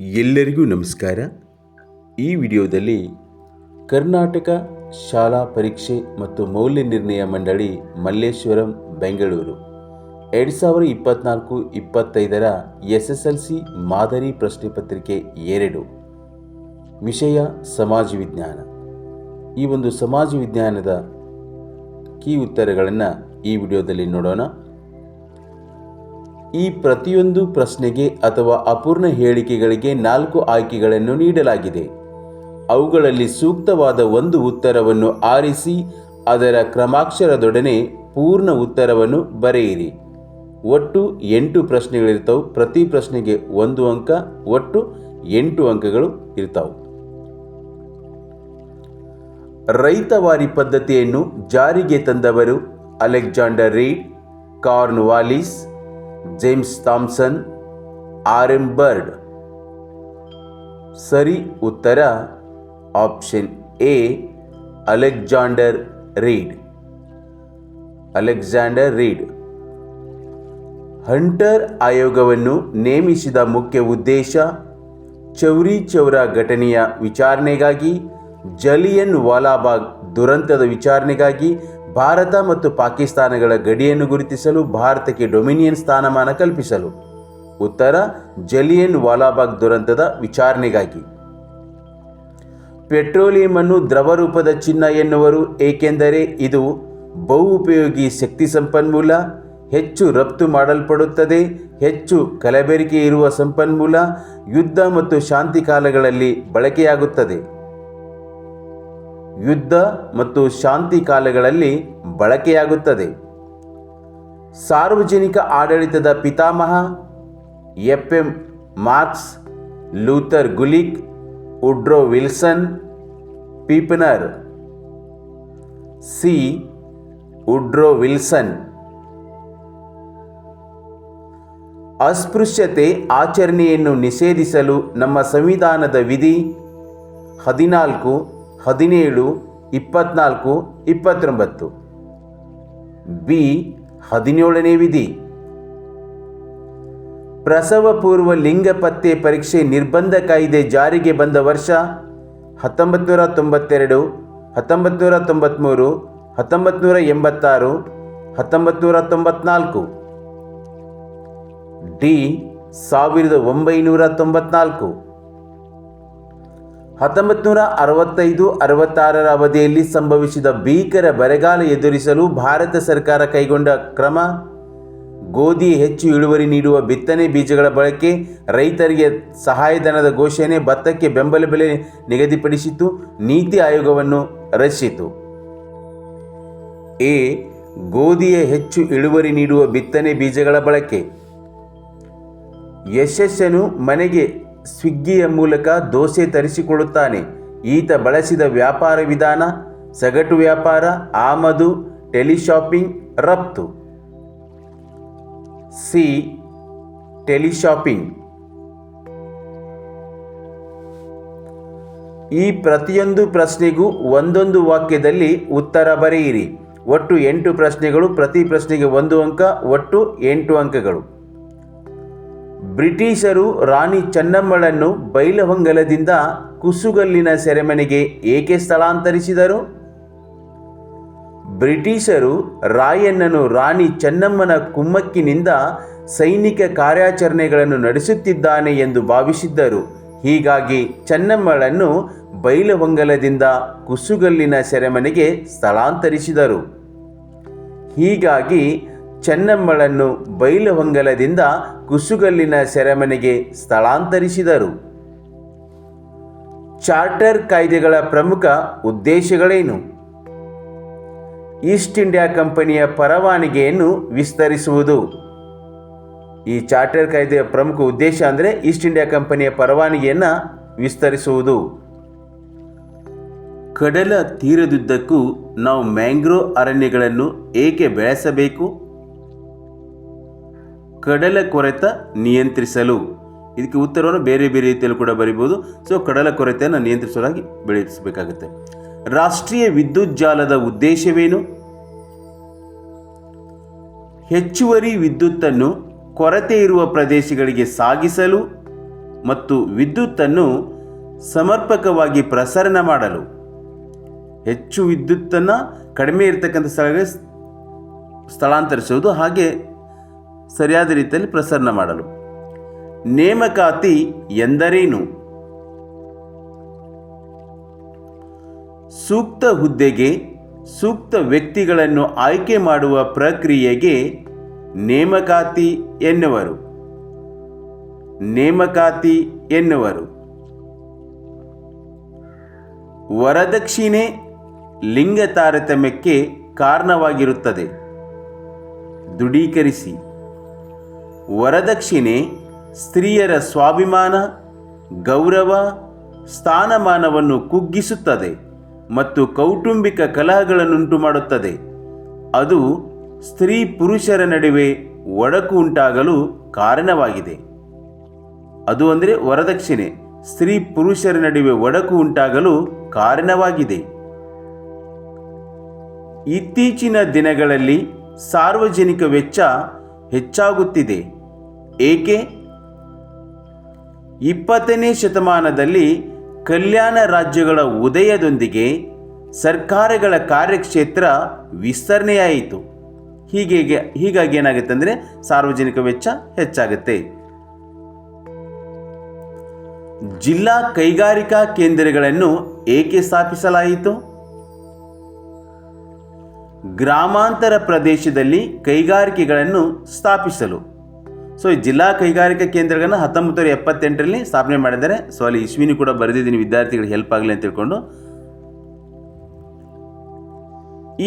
ಎಲ್ಲರಿಗೂ ನಮಸ್ಕಾರ. ಈ ವಿಡಿಯೋದಲ್ಲಿ ಕರ್ನಾಟಕ ಶಾಲಾ ಪರೀಕ್ಷೆ ಮತ್ತು ಮೌಲ್ಯ ನಿರ್ಣಯ ಮಂಡಳಿ ಮಲ್ಲೇಶ್ವರಂ, ಬೆಂಗಳೂರು. ಎರಡು ಸಾವಿರದ ಇಪ್ಪತ್ನಾಲ್ಕು ಇಪ್ಪತ್ತೈದರ ಎಸ್ ಎಸ್ ಎಲ್ ಸಿ ಮಾದರಿ ಪ್ರಶ್ನೆ ಪತ್ರಿಕೆ ಎರಡು, ವಿಷಯ ಸಮಾಜ ವಿಜ್ಞಾನ. ಈ ಒಂದು ಸಮಾಜ ವಿಜ್ಞಾನದ ಕೀ ಉತ್ತರಗಳನ್ನು ಈ ವಿಡಿಯೋದಲ್ಲಿ ನೋಡೋಣ. ಈ ಪ್ರತಿಯೊಂದು ಪ್ರಶ್ನೆಗೆ ಅಥವಾ ಅಪೂರ್ಣ ಹೇಳಿಕೆಗಳಿಗೆ ನಾಲ್ಕು ಆಯ್ಕೆಗಳನ್ನು ನೀಡಲಾಗಿದೆ. ಅವುಗಳಲ್ಲಿ ಸೂಕ್ತವಾದ ಒಂದು ಉತ್ತರವನ್ನು ಆರಿಸಿ, ಅದರ ಕ್ರಮಾಕ್ಷರದೊಡನೆ ಪೂರ್ಣ ಉತ್ತರವನ್ನು ಬರೆಯಿರಿ. ಒಟ್ಟು ಎಂಟು ಪ್ರಶ್ನೆಗಳಿರ್ತವೆ. ಪ್ರತಿ ಪ್ರಶ್ನೆಗೆ ಒಂದು ಅಂಕ, ಒಟ್ಟು ಎಂಟು ಅಂಕಗಳು ಇರ್ತಾವೆ. ರೈತವಾರಿ ಪದ್ಧತಿಯನ್ನು ಜಾರಿಗೆ ತಂದವರು Alexander Read, Cornwallis James Thomson R M Bird ಸರಿ ಉತ್ತರ option A Alexander Read Alexander Read Hunter ಆಯೋಗವನ್ನು ನೇಮಿಸಿದ ಮುಖ್ಯ ಉದ್ದೇಶ ಚೌರಿ ಚೌರ ಘಟನೆಯ ವಿಚಾರಣೆಗಾಗಿ ಜಲಿಯನ್ ವಾಲಾಬಾಗ್ ದುರಂತದ ವಿಚಾರಣೆಗಾಗಿ ಭಾರತ ಮತ್ತು ಪಾಕಿಸ್ತಾನಗಳ ಗಡಿಯನ್ನು ಗುರುತಿಸಲು ಭಾರತಕ್ಕೆ ಡೊಮಿನಿಯನ್ ಸ್ಥಾನಮಾನ ಕಲ್ಪಿಸಲು. ಉತ್ತರ, ಜಲಿಯನ್ ವಾಲಾಬಾಗ್ ದುರಂತದ ವಿಚಾರಣೆಗಾಗಿ. ಪೆಟ್ರೋಲಿಯಂ ಅನ್ನು ದ್ರವ ರೂಪದ ಚಿನ್ನ ಎನ್ನುವರು, ಏಕೆಂದರೆ ಇದು ಬಹು ಉಪಯೋಗಿ ಶಕ್ತಿ ಸಂಪನ್ಮೂಲ, ಹೆಚ್ಚು ರಫ್ತು ಮಾಡಲ್ಪಡುತ್ತದೆ, ಹೆಚ್ಚು ಕಲಬೆರಕೆ ಇರುವ ಸಂಪನ್ಮೂಲ, ಯುದ್ಧ ಮತ್ತು ಶಾಂತಿ ಕಾಲಗಳಲ್ಲಿ ಬಳಕೆಯಾಗುತ್ತದೆ. ಯುದ್ಧ ಮತ್ತು ಶಾಂತಿ ಕಾಲಗಳಲ್ಲಿ ಬಳಕೆಯಾಗುತ್ತದೆ. ಸಾರ್ವಜನಿಕ ಆಡಳಿತದ ಪಿತಾಮಹ F M Marx, Luther Gulick Woodrow Wilson, ಪೀಪನರ್ C. Woodrow Wilson. ಅಸ್ಪೃಶ್ಯತೆ ಆಚರಣೆಯನ್ನು ನಿಷೇಧಿಸಲು ನಮ್ಮ ಸಂವಿಧಾನದ ವಿಧಿ ಹದಿನಾಲ್ಕು ಹದಿನೇಳು, ಇಪ್ಪತ್ನಾಲ್ಕು, ಇಪ್ಪತ್ತೊಂಬತ್ತು. ಬಿ, ಹದಿನೇಳನೇ ವಿಧಿ. ಪ್ರಸವ ಪೂರ್ವ ಲಿಂಗ ಪತ್ತೆ ಪರೀಕ್ಷೆ ನಿರ್ಬಂಧ ಕಾಯ್ದೆ ಜಾರಿಗೆ ಬಂದ ವರ್ಷ ಹತ್ತೊಂಬತ್ತು ನೂರ ತೊಂಬತ್ತೆರಡು ಹತ್ತೊಂಬತ್ತು ನೂರ ತೊಂಬತ್ತ್ಮೂರು ಹತ್ತೊಂಬತ್ತು ನೂರ ಎಂಬತ್ತಾರು ಹತ್ತೊಂಬತ್ತು ನೂರ ತೊಂಬತ್ನಾಲ್ಕು. ಡಿ, ಸಾವಿರದ ಒಂಬೈನೂರ ತೊಂಬತ್ನಾಲ್ಕು. ಹತ್ತೊಂಬತ್ತು ನೂರ ಅರವತ್ತೈದು ಅರವತ್ತಾರರ ಅವಧಿಯಲ್ಲಿ ಸಂಭವಿಸಿದ ಭೀಕರ ಬರಗಾಲ ಎದುರಿಸಲು ಭಾರತ ಸರ್ಕಾರ ಕೈಗೊಂಡ ಕ್ರಮ, ಗೋಧಿ ಹೆಚ್ಚು ಇಳುವರಿ ನೀಡುವ ಬಿತ್ತನೆ ಬೀಜಗಳ ಬಳಕೆ, ರೈತರಿಗೆ ಸಹಾಯಧನದ ಘೋಷಣೆ, ಭತ್ತಕ್ಕೆ ಬೆಂಬಲ ಬೆಲೆ ನಿಗದಿಪಡಿಸಿತು ನೀತಿ ಆಯೋಗವನ್ನು ರಚಿಸಿತು. ಎ, ಗೋಧಿಯ ಹೆಚ್ಚು ಇಳುವರಿ ನೀಡುವ ಬಿತ್ತನೆ ಬೀಜಗಳ ಬಳಕೆ. ಯಶಸ್ಸನ್ನು ಮನೆಗೆ ಸ್ವಿಗ್ಗಿಯ ಮೂಲಕ ದೋಸೆ ತರಿಸಿಕೊಳ್ಳುತ್ತಾನೆ ಈತ ಬಳಸಿದ ವ್ಯಾಪಾರ ವಿಧಾನ, ಸಗಟು ವ್ಯಾಪಾರ, ಆಮದು, ಟೆಲಿಶಾಪಿಂಗ್, ರಫ್ತು. ಸಿ. ಟೆಲಿಶಾಪಿಂಗ್. ಈ ಪ್ರತಿಯೊಂದು ಪ್ರಶ್ನೆಗೂ ಒಂದೊಂದು ವಾಕ್ಯದಲ್ಲಿ ಉತ್ತರ ಬರೆಯಿರಿ. ಒಟ್ಟು ಎಂಟು ಪ್ರಶ್ನೆಗಳು, ಪ್ರತಿ ಪ್ರಶ್ನೆಗೆ ಒಂದು ಅಂಕ, ಒಟ್ಟು ಎಂಟು ಅಂಕಗಳು. ಬ್ರಿಟಿಷರು ರಾಣಿ ಚೆನ್ನಮ್ಮಳನ್ನು ಬೈಲಹೊಂಗಲದಿಂದ ಕುಸುಗಲ್ಲಿನ ಸೆರೆಮನೆಗೆ ಏಕೆ ಸ್ಥಳಾಂತರಿಸಿದರು? ಬ್ರಿಟಿಷರು ರಾಯಣ್ಣನು ರಾಣಿ ಚೆನ್ನಮ್ಮನ ಕುಮ್ಮಕ್ಕಿನಿಂದ ಸೈನಿಕ ಕಾರ್ಯಾಚರಣೆಗಳನ್ನು ನಡೆಸುತ್ತಿದ್ದಾನೆ ಎಂದು ಭಾವಿಸಿದ್ದರು. ಹೀಗಾಗಿ ಚೆನ್ನಮ್ಮಳನ್ನು ಬೈಲಹೊಂಗಲದಿಂದ ಕುಸುಗಲ್ಲಿನ ಸೆರೆಮನೆಗೆ ಸ್ಥಳಾಂತರಿಸಿದರು. ಹೀಗಾಗಿ ಚೆನ್ನಮ್ಮಳನ್ನು ಬೈಲಹೊಂಗಲದಿಂದ ಕುಸುಗಲ್ಲಿನ ಸೆರೆಮನೆಗೆ ಸ್ಥಳಾಂತರಿಸಿದರು. ಚಾರ್ಟರ್ ಕಾಯ್ದೆಗಳ ಪ್ರಮುಖ ಉದ್ದೇಶಗಳೇನು? ಈಸ್ಟ್ ಇಂಡಿಯಾ ಕಂಪನಿಯ ಪರವಾನಗಿಯನ್ನು ವಿಸ್ತರಿಸುವುದು. ಈ ಚಾರ್ಟರ್ ಕಾಯ್ದೆಯ ಪ್ರಮುಖ ಉದ್ದೇಶ ಅಂದರೆ ಈಸ್ಟ್ ಇಂಡಿಯಾ ಕಂಪನಿಯ ಪರವಾನಗಿಯನ್ನು ವಿಸ್ತರಿಸುವುದು. ಕಡಲ ತೀರದುದ್ದಕ್ಕೂ ನಾವು ಮ್ಯಾಂಗ್ರೋ ಅರಣ್ಯಗಳನ್ನು ಏಕೆ ಬೆಳೆಸಬೇಕು? ಕಡಲ ಕೊರೆತ ನಿಯಂತ್ರಿಸಲು. ಇದಕ್ಕೆ ಉತ್ತರವನ್ನು ಬೇರೆ ಬೇರೆ ರೀತಿಯಲ್ಲಿ ಕೂಡ ಬರಿಬೋದು ಸೊ ಕಡಲ ಕೊರತೆಯನ್ನು ನಿಯಂತ್ರಿಸಲಾಗಿ ಬೆಳೆಸಬೇಕಾಗುತ್ತೆ. ರಾಷ್ಟ್ರೀಯ ವಿದ್ಯುತ್ ಜಾಲದ ಉದ್ದೇಶವೇನು? ಹೆಚ್ಚುವರಿ ವಿದ್ಯುತ್ತನ್ನು ಕೊರತೆ ಇರುವ ಪ್ರದೇಶಗಳಿಗೆ ಸಾಗಿಸಲು ಮತ್ತು ವಿದ್ಯುತ್ತನ್ನು ಸಮರ್ಪಕವಾಗಿ ಪ್ರಸರಣ ಮಾಡಲು. ಹೆಚ್ಚು ವಿದ್ಯುತ್ತನ್ನು ಕಡಿಮೆ ಇರತಕ್ಕಂಥ ಸ್ಥಳಗಳಿಗೆ ಸ್ಥಳಾಂತರಿಸುವುದು. ಹಾಗೆ ಸರಿಯಾದ ರೀತಿಯಲ್ಲಿ ಪ್ರಸರಣ ಮಾಡಲು. ನೇಮಕಾತಿ ಎಂದರೇನು? ಸೂಕ್ತ ಹುದ್ದೆಗೆ ಸೂಕ್ತ ವ್ಯಕ್ತಿಗಳನ್ನು ಆಯ್ಕೆ ಮಾಡುವ ಪ್ರಕ್ರಿಯೆಗೆ ನೇಮಕಾತಿ ಎನ್ನುವರು. ನೇಮಕಾತಿ ಎನ್ನುವರು. ವರದಕ್ಷಿಣೆ ಲಿಂಗ ತಾರತಮ್ಯಕ್ಕೆ ಕಾರಣವಾಗಿರುತ್ತದೆ. ದೃಢೀಕರಿಸಿ. ವರದಕ್ಷಿಣೆ, ಸ್ತ್ರೀಯರ ಸ್ವಾಭಿಮಾನ, ಗೌರವ, ಸ್ಥಾನಮಾನವನ್ನು ಕುಗ್ಗಿಸುತ್ತದೆ ಮತ್ತು ಕೌಟುಂಬಿಕ ಕಲಹಗಳನ್ನುಂಟು ಮಾಡುತ್ತದೆ ಅದು ಸ್ತ್ರೀ ಪುರುಷರ ನಡುವೆ ಒಡಕು ಉಂಟಾಗಲು ಕಾರಣವಾಗಿದೆ. ಅದು ಅಂದರೆ ವರದಕ್ಷಿಣೆ, ಸ್ತ್ರೀ ಪುರುಷರ ನಡುವೆ ಒಡಕು ಉಂಟಾಗಲು ಕಾರಣವಾಗಿದೆ. ಇತ್ತೀಚಿನ ದಿನಗಳಲ್ಲಿ ಸಾರ್ವಜನಿಕ ವೆಚ್ಚ ಹೆಚ್ಚಾಗುತ್ತಿದೆ. ಏಕೆ? ಇಪ್ಪತ್ತನೇ ಶತಮಾನದಲ್ಲಿ ಕಲ್ಯಾಣ ರಾಜ್ಯಗಳ ಉದಯದೊಂದಿಗೆ ಸರ್ಕಾರಗಳ ಕಾರ್ಯಕ್ಷೇತ್ರ ವಿಸ್ತರಣೆಯಾಯಿತು. ಹೀಗೆ ಹೀಗಾಗಿ ಏನಾಗುತ್ತೆ ಅಂದರೆ ಸಾರ್ವಜನಿಕ ವೆಚ್ಚ ಹೆಚ್ಚಾಗುತ್ತೆ. ಜಿಲ್ಲಾ ಕೈಗಾರಿಕಾ ಕೇಂದ್ರಗಳನ್ನು ಏಕೆ ಸ್ಥಾಪಿಸಲಾಯಿತು? ಗ್ರಾಮಾಂತರ ಪ್ರದೇಶದಲ್ಲಿ ಕೈಗಾರಿಕೆಗಳನ್ನು ಸ್ಥಾಪಿಸಲು. ಸೊ ಈ ಜಿಲ್ಲಾ ಕೈಗಾರಿಕಾ ಕೇಂದ್ರಗಳನ್ನು ಹತ್ತೊಂಬತ್ತು ನೂರ ಎಪ್ಪತ್ತೆಂಟರಲ್ಲಿ ಸ್ಥಾಪನೆ ಮಾಡಿದ್ದಾರೆ. ಸೊ ಅಲ್ಲಿ ಇಶ್ವಿನಿ ಕೂಡ ಬರೆದಿದ್ದೀನಿ ವಿದ್ಯಾರ್ಥಿಗಳಿಗೆ ಹೆಲ್ಪ್ ಆಗಲಿ ಅಂತ ತಿಳ್ಕೊಂಡು.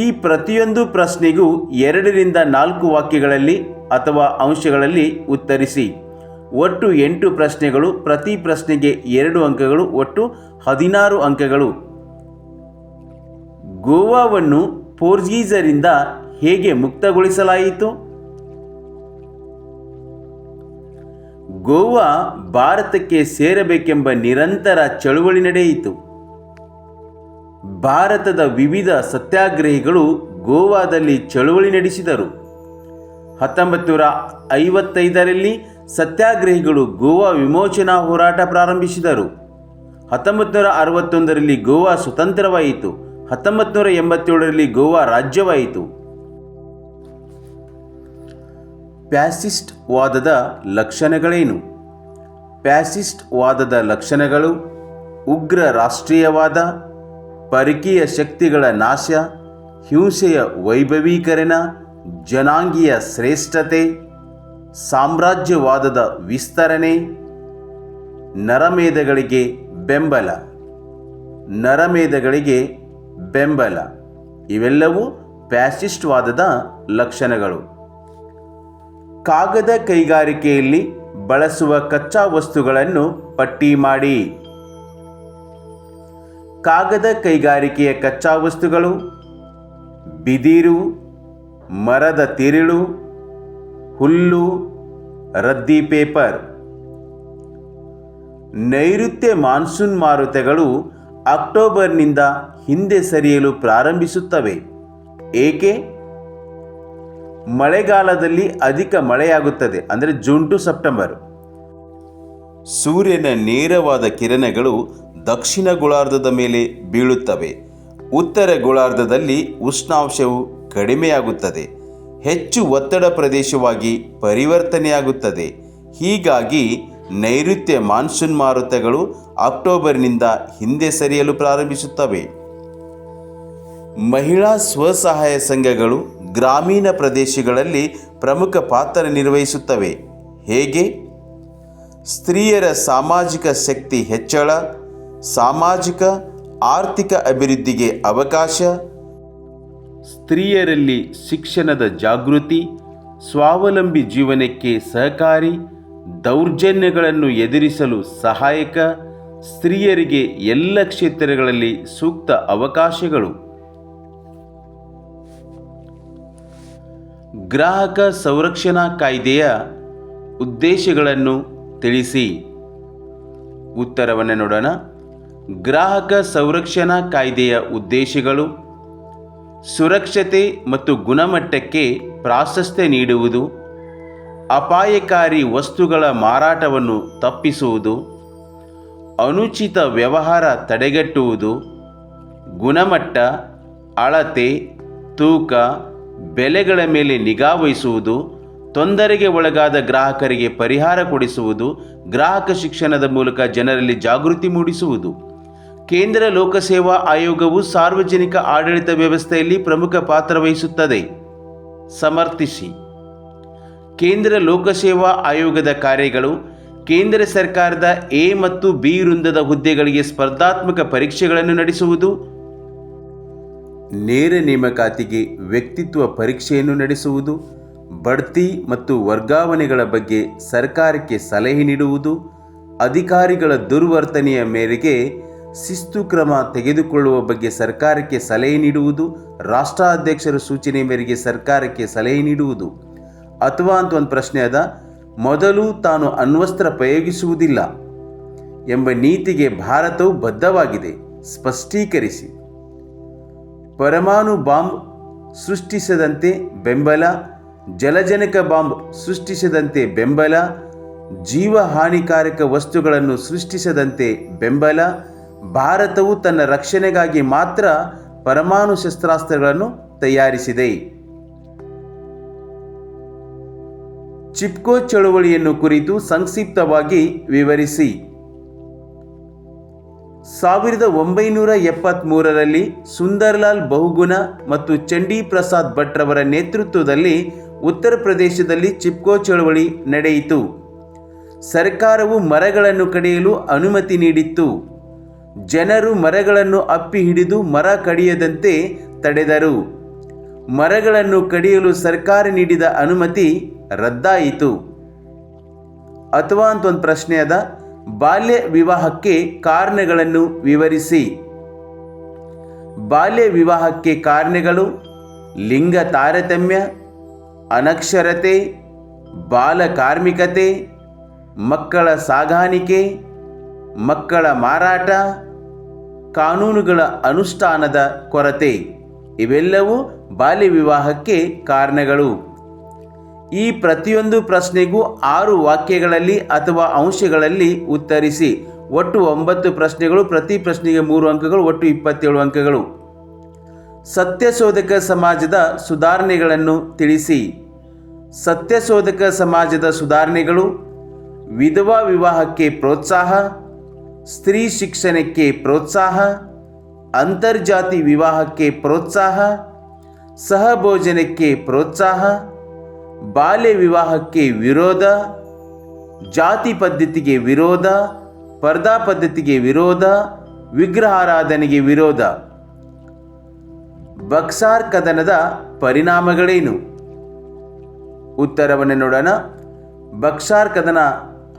ಈ ಪ್ರತಿಯೊಂದು ಪ್ರಶ್ನೆಗೂ ಎರಡರಿಂದ ನಾಲ್ಕು ವಾಕ್ಯಗಳಲ್ಲಿ ಅಥವಾ ಅಂಶಗಳಲ್ಲಿ ಉತ್ತರಿಸಿ. ಒಟ್ಟು ಎಂಟು ಪ್ರಶ್ನೆಗಳು, ಪ್ರತಿ ಪ್ರಶ್ನೆಗೆ ಎರಡು ಅಂಕಗಳು, ಒಟ್ಟು ಹದಿನಾರು ಅಂಕಗಳು. ಗೋವಾವನ್ನು ಪೋರ್ಚುಗೀಸರಿಂದ ಹೇಗೆ ಮುಕ್ತಗೊಳಿಸಲಾಯಿತು? ಗೋವಾ ಭಾರತಕ್ಕೆ ಸೇರಬೇಕೆಂಬ ನಿರಂತರ ಚಳುವಳಿ ನಡೆಯಿತು. ಭಾರತದ ವಿವಿಧ ಸತ್ಯಾಗ್ರಹಿಗಳು ಗೋವಾದಲ್ಲಿ ಚಳುವಳಿ ನಡೆಸಿದರು. ಹತ್ತೊಂಬತ್ತು ನೂರ ಐವತ್ತೈದರಲ್ಲಿ ಸತ್ಯಾಗ್ರಹಿಗಳು ಗೋವಾ ವಿಮೋಚನಾ ಹೋರಾಟ ಪ್ರಾರಂಭಿಸಿದರು. ಹತ್ತೊಂಬತ್ತು ನೂರ ಅರವತ್ತೊಂದರಲ್ಲಿ ಗೋವಾ ಸ್ವತಂತ್ರವಾಯಿತು. ಹತ್ತೊಂಬತ್ತು ನೂರ ಎಂಬತ್ತೇಳರಲ್ಲಿ ಗೋವಾ ರಾಜ್ಯವಾಯಿತು. ಪ್ಯಾಸಿಸ್ಟ್ ವಾದದ ಲಕ್ಷಣಗಳೇನು? ಪ್ಯಾಸಿಸ್ಟ್ ವಾದದ ಲಕ್ಷಣಗಳು ಉಗ್ರ ರಾಷ್ಟ್ರೀಯವಾದ, ಪರಕೀಯ ಶಕ್ತಿಗಳ ನಾಶ, ಹಿಂಸೆಯ ವೈಭವೀಕರಣ, ಜನಾಂಗೀಯ ಶ್ರೇಷ್ಠತೆ, ಸಾಮ್ರಾಜ್ಯವಾದದ ವಿಸ್ತರಣೆ, ನರಮೇಧಗಳಿಗೆ ಬೆಂಬಲ. ನರಮೇಧಗಳಿಗೆ ಬೆಂಬಲ. ಇವೆಲ್ಲವೂ ಪ್ಯಾಸಿಸ್ಟ್ ವಾದದ ಲಕ್ಷಣಗಳು. ಕಾಗದ ಕೈಗಾರಿಕೆಯಲ್ಲಿ ಬಳಸುವ ಕಚ್ಚಾ ವಸ್ತುಗಳನ್ನು ಪಟ್ಟಿ ಮಾಡಿ. ಕಾಗದ ಕೈಗಾರಿಕೆಯ ಕಚ್ಚಾ ವಸ್ತುಗಳು, ಬಿದಿರು, ಮರದ ತಿರುಳು, ಹುಲ್ಲು, ರದ್ದಿ ಪೇಪರ್. ನೈಋತ್ಯ ಮಾನ್ಸೂನ್ ಮಾರುತಗಳು ಅಕ್ಟೋಬರ್ನಿಂದ ಹಿಂದೆ ಸರಿಯಲು ಪ್ರಾರಂಭಿಸುತ್ತವೆ. ಏಕೆ? ಮಳೆಗಾಲದಲ್ಲಿ ಅಧಿಕ ಮಳೆಯಾಗುತ್ತದೆ, ಅಂದರೆ ಜೂನ್ ಟು ಸೆಪ್ಟೆಂಬರ್. ಸೂರ್ಯನ ನೇರವಾದ ಕಿರಣಗಳು ದಕ್ಷಿಣ ಗೋಳಾರ್ಧದ ಮೇಲೆ ಬೀಳುತ್ತವೆ. ಉತ್ತರ ಗೋಳಾರ್ಧದಲ್ಲಿ ಉಷ್ಣಾಂಶವು ಕಡಿಮೆಯಾಗುತ್ತದೆ. ಹೆಚ್ಚು ಒತ್ತಡ ಪ್ರದೇಶವಾಗಿ ಪರಿವರ್ತನೆಯಾಗುತ್ತದೆ. ಹೀಗಾಗಿ ನೈಋತ್ಯ ಮಾನ್ಸೂನ್ ಮಾರುತಗಳು ಅಕ್ಟೋಬರ್ನಿಂದ ಹಿಂದೆ ಸರಿಯಲು ಪ್ರಾರಂಭಿಸುತ್ತವೆ. ಮಹಿಳಾ ಸ್ವಸಹಾಯ ಸಂಘಗಳು ಗ್ರಾಮೀಣ ಪ್ರದೇಶಗಳಲ್ಲಿ ಪ್ರಮುಖ ಪಾತ್ರ ನಿರ್ವಹಿಸುತ್ತವೆ. ಹೇಗೆ? ಸ್ತ್ರೀಯರ ಸಾಮಾಜಿಕ ಶಕ್ತಿ ಹೆಚ್ಚಳ, ಸಾಮಾಜಿಕ, ಆರ್ಥಿಕ ಅಭಿವೃದ್ಧಿಗೆ ಅವಕಾಶ, ಸ್ತ್ರೀಯರಲ್ಲಿ ಶಿಕ್ಷಣದ ಜಾಗೃತಿ, ಸ್ವಾವಲಂಬಿ ಜೀವನಕ್ಕೆ ಸಹಕಾರಿ, ದೌರ್ಜನ್ಯಗಳನ್ನು ಎದುರಿಸಲು ಸಹಾಯಕ, ಸ್ತ್ರೀಯರಿಗೆ ಎಲ್ಲ ಕ್ಷೇತ್ರಗಳಲ್ಲಿ ಸೂಕ್ತ ಅವಕಾಶಗಳು. ಗ್ರಾಹಕ ಸಂರಕ್ಷಣಾ ಕಾಯ್ದೆಯ ಉದ್ದೇಶಗಳನ್ನು ತಿಳಿಸಿ. ಉತ್ತರವನ್ನು ನೋಡೋಣ. ಗ್ರಾಹಕ ಸಂರಕ್ಷಣಾ ಕಾಯ್ದೆಯ ಉದ್ದೇಶಗಳು ಸುರಕ್ಷತೆ ಮತ್ತು ಗುಣಮಟ್ಟಕ್ಕೆ ಪ್ರಾಶಸ್ತ್ಯ ನೀಡುವುದು, ಅಪಾಯಕಾರಿ ವಸ್ತುಗಳ ಮಾರಾಟವನ್ನು ತಪ್ಪಿಸುವುದು, ಅನುಚಿತ ವ್ಯವಹಾರ ತಡೆಗಟ್ಟುವುದು, ಗುಣಮಟ್ಟ, ಅಳತೆ, ತೂಕ ಬೆಲೆಗಳ ಮೇಲೆ ನಿಗಾ ವಹಿಸುವುದು, ತೊಂದರೆಗೆ ಒಳಗಾದ ಗ್ರಾಹಕರಿಗೆ ಪರಿಹಾರ ಕೊಡಿಸುವುದು, ಗ್ರಾಹಕ ಶಿಕ್ಷಣದ ಮೂಲಕ ಜನರಲ್ಲಿ ಜಾಗೃತಿ ಮೂಡಿಸುವುದು. ಕೇಂದ್ರ ಲೋಕಸೇವಾ ಆಯೋಗವು ಸಾರ್ವಜನಿಕ ಆಡಳಿತ ವ್ಯವಸ್ಥೆಯಲ್ಲಿ ಪ್ರಮುಖ ಪಾತ್ರ ವಹಿಸುತ್ತದೆ. ಸಮರ್ಥಿಸಿ. ಕೇಂದ್ರ ಲೋಕಸೇವಾ ಆಯೋಗದ ಕಾರ್ಯಗಳು, ಕೇಂದ್ರ ಸರ್ಕಾರದ ಎ ಮತ್ತು ಬಿ ವೃಂದದ ಹುದ್ದೆಗಳಿಗೆ ಸ್ಪರ್ಧಾತ್ಮಕ ಪರೀಕ್ಷೆಗಳನ್ನು ನಡೆಸುವುದು ನೇರ ನೇಮಕಾತಿಗೆ ವ್ಯಕ್ತಿತ್ವ ಪರೀಕ್ಷೆಯನ್ನು ನಡೆಸುವುದು, ಬಡ್ತಿ ಮತ್ತು ವರ್ಗಾವಣೆಗಳ ಬಗ್ಗೆ ಸರ್ಕಾರಕ್ಕೆ ಸಲಹೆ ನೀಡುವುದು, ಅಧಿಕಾರಿಗಳ ದುರ್ವರ್ತನೆಯ ಮೇರೆಗೆ ಶಿಸ್ತು ಕ್ರಮ ತೆಗೆದುಕೊಳ್ಳುವ ಬಗ್ಗೆ ಸರ್ಕಾರಕ್ಕೆ ಸಲಹೆ ನೀಡುವುದು, ರಾಷ್ಟ್ರಾಧ್ಯಕ್ಷರ ಸೂಚನೆ ಮೇರೆಗೆ ಸರ್ಕಾರಕ್ಕೆ ಸಲಹೆ ನೀಡುವುದು. ಅಥವಾ ಅಂತ ಒಂದು ಪ್ರಶ್ನೆ ಅದ, ಮೊದಲು ತಾನು ಅಣ್ವಸ್ತ್ರ ಪ್ರಯೋಗಿಸುವುದಿಲ್ಲ ಎಂಬ ನೀತಿಗೆ ಭಾರತವು ಬದ್ಧವಾಗಿದೆ. ಸ್ಪಷ್ಟೀಕರಿಸಿ. ಪರಮಾಣು ಬಾಂಬ್ ಸೃಷ್ಟಿಸದಂತೆ ಬೆಂಬಲ, ಜಲಜನಕ ಬಾಂಬ್ ಸೃಷ್ಟಿಸದಂತೆ ಬೆಂಬಲ ಜೀವ ಹಾನಿಕಾರಕ ವಸ್ತುಗಳನ್ನು ಸೃಷ್ಟಿಸದಂತೆ ಬೆಂಬಲ, ಭಾರತವು ತನ್ನ ರಕ್ಷಣೆಗಾಗಿ ಮಾತ್ರ ಪರಮಾಣು ಶಸ್ತ್ರಾಸ್ತ್ರಗಳನ್ನು ತಯಾರಿಸಿದೆ. ಚಿಪ್ಕೋ ಚಳುವಳಿಯನ್ನು ಕುರಿತು ಸಂಕ್ಷಿಪ್ತವಾಗಿ ವಿವರಿಸಿ. ಸಾವಿರದ ಒಂಬೈನೂರ ಎಪ್ಪತ್ತ್ಮೂರರಲ್ಲಿ ಸುಂದರ್ಲಾಲ್ ಬಹುಗುಣ ಮತ್ತು ಚಂಡೀ ಪ್ರಸಾದ್ ಭಟ್ರವರ ನೇತೃತ್ವದಲ್ಲಿ ಉತ್ತರ ಪ್ರದೇಶದಲ್ಲಿ ಚಿಪ್ಕೋ ಚಳವಳಿ ನಡೆಯಿತು. ಸರ್ಕಾರವು ಮರಗಳನ್ನು ಕಡಿಯಲು ಅನುಮತಿ ನೀಡಿತ್ತು. ಜನರು ಮರಗಳನ್ನು ಅಪ್ಪಿ ಹಿಡಿದು ಮರ ಕಡಿಯದಂತೆ ತಡೆದರು. ಮರಗಳನ್ನು ಕಡಿಯಲು ಸರ್ಕಾರ ನೀಡಿದ ಅನುಮತಿ ರದ್ದಾಯಿತು. ಅಥವಾ ಅಂತ ಒಂದು ಪ್ರಶ್ನೆ ಅದ. ಬಾಲ್ಯ ವಿವಾಹಕ್ಕೆ ಕಾರಣಗಳನ್ನು ವಿವರಿಸಿ. ಬಾಲ್ಯ ವಿವಾಹಕ್ಕೆ ಕಾರಣಗಳು ಲಿಂಗ ತಾರತಮ್ಯ, ಅನಕ್ಷರತೆ, ಬಾಲ ಕಾರ್ಮಿಕತೆ, ಮಕ್ಕಳ ಸಾಗಾಣಿಕೆ, ಮಕ್ಕಳ ಮಾರಾಟ, ಕಾನೂನುಗಳ ಅನುಷ್ಠಾನದ ಕೊರತೆ. ಇವೆಲ್ಲವೂ ಬಾಲ್ಯ ವಿವಾಹಕ್ಕೆ ಕಾರಣಗಳು. ಈ ಪ್ರತಿಯೊಂದು ಪ್ರಶ್ನೆಗೂ ಆರು ವಾಕ್ಯಗಳಲ್ಲಿ ಅಥವಾ ಅಂಶಗಳಲ್ಲಿ ಉತ್ತರಿಸಿ. ಒಟ್ಟು ಒಂಬತ್ತು ಪ್ರಶ್ನೆಗಳು, ಪ್ರತಿ ಪ್ರಶ್ನೆಗೆ ಮೂರು ಅಂಕಗಳು, ಒಟ್ಟು ಇಪ್ಪತ್ತೇಳು ಅಂಕಗಳು. ಸತ್ಯಶೋಧಕ ಸಮಾಜದ ಸುಧಾರಣೆಗಳನ್ನು ತಿಳಿಸಿ. ಸತ್ಯಶೋಧಕ ಸಮಾಜದ ಸುಧಾರಣೆಗಳು, ವಿಧವಾ ವಿವಾಹಕ್ಕೆ ಪ್ರೋತ್ಸಾಹ, ಸ್ತ್ರೀ ಶಿಕ್ಷಣಕ್ಕೆ ಪ್ರೋತ್ಸಾಹ, ಅಂತರ್ಜಾತಿ ವಿವಾಹಕ್ಕೆ ಪ್ರೋತ್ಸಾಹ ಸಹಭೋಜನಕ್ಕೆ ಪ್ರೋತ್ಸಾಹ ಬಾಲ್ಯ ವಿವಾಹಕ್ಕೆ ವಿರೋಧ, ಜಾತಿ ಪದ್ಧತಿಗೆ ವಿರೋಧ, ಪರ್ದಾ ಪದ್ಧತಿಗೆ ವಿರೋಧ, ವಿಗ್ರಹಾರಾಧನೆಗೆ ವಿರೋಧ. ಬಕ್ಸಾರ್ ಕದನದ ಪರಿಣಾಮಗಳೇನು? ಉತ್ತರವನ್ನು ನೋಡೋಣ. ಬಕ್ಸಾರ್ ಕದನ